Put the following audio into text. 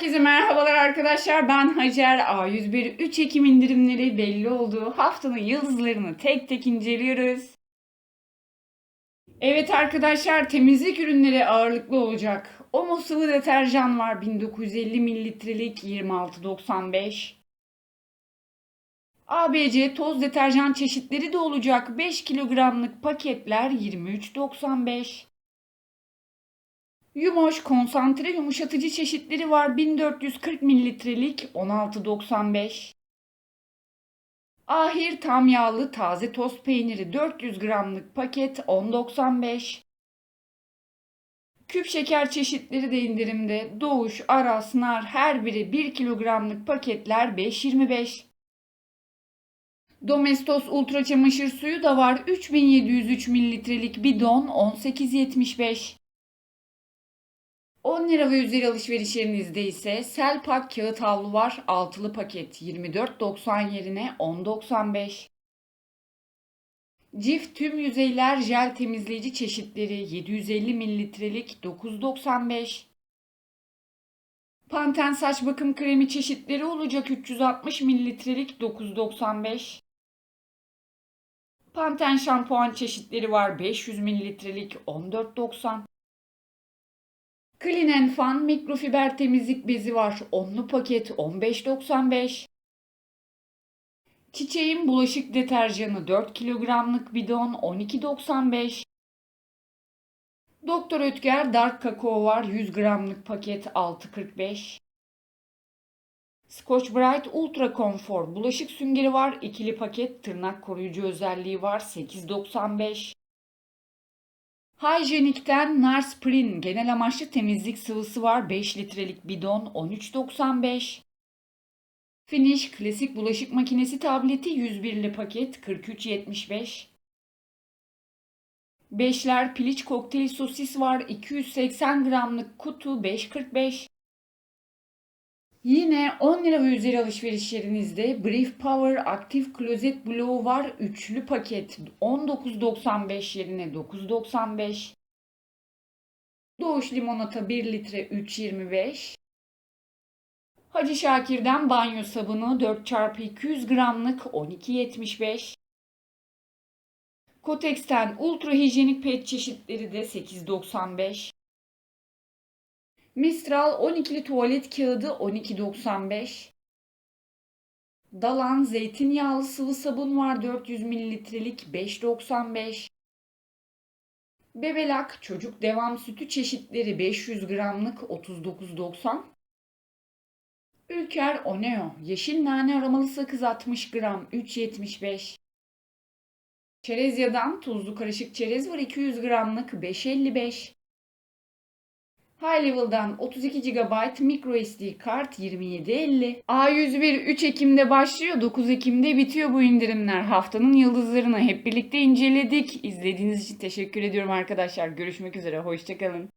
Herkese merhabalar arkadaşlar. Ben Hacer. A101 3 Ekim indirimleri belli olduğu haftanın yıldızlarını tek tek inceliyoruz. Evet arkadaşlar temizlik ürünleri ağırlıklı olacak. Omo sıvı deterjan var 1950 mililitrelik 26.95. ABC toz deterjan çeşitleri de olacak 5 kilogramlık paketler 23.95. Yumoş konsantre yumuşatıcı çeşitleri var 1440 mililitrelik 16.95. Ahir tam yağlı taze toz peyniri 400 gramlık paket 10.95. Küp şeker çeşitleri de indirimde. Doğuş, Aras, Nar her biri 1 kilogramlık paketler 5.25. Domestos ultra çamaşır suyu da var 3703 mililitrelik bidon 18.75. 10 lira ve üzeri alışverişlerinizde ise Selpak kağıt havlu var. Altılı paket 24.90 yerine 10.95. Cif tüm yüzeyler jel temizleyici çeşitleri 750 mililitrelik 9.95. Panten saç bakım kremi çeşitleri olacak 360 mililitrelik 9.95. Panten şampuan çeşitleri var 500 mililitrelik 14.90. Clean Fun mikrofiber temizlik bezi var. Onlu paket 15.95. Çiçeğin bulaşık deterjanı 4 kilogramlık bidon 12.95. Doktor Ötker Dark Kakao var 100 gramlık paket 6.45. Scotch Brite Ultra Comfort bulaşık süngeri var ikili paket tırnak koruyucu özelliği var 8.95. Hijyenik'ten Narsprin genel amaçlı temizlik sıvısı var 5 litrelik bidon 13.95. Finish klasik bulaşık makinesi tableti 101'li paket 43.75. Beşler piliç kokteyl sosis var 280 gramlık kutu 5.45. Yine 10 lira ve üzeri alışverişlerinizde Brief Power Active Closet Blow var. Üçlü paket 19.95 yerine 9.95. Doğuş limonata 1 litre 3.25. Hacı Şakir'den banyo sabunu 4x200 gramlık 12.75. Kotex'ten ultra hijyenik pet çeşitleri de 8.95. Mistral 12'li tuvalet kağıdı 12.95. Dalan zeytinyağlı sıvı sabun var 400 mililitrelik 5.95. Bebelak çocuk devam sütü çeşitleri 500 gramlık 39.90. Ülker Oneo yeşil nane aromalı sakız 60 gram 3.75. Çerezya'dan tuzlu karışık çerez var 200 gramlık 5.55. High Level'dan 32 GB micro SD kart 27.50. A101 3 Ekim'de başlıyor, 9 Ekim'de bitiyor bu indirimler. Haftanın yıldızlarını hep birlikte inceledik. İzlediğiniz için teşekkür ediyorum arkadaşlar. Görüşmek üzere, hoşçakalın.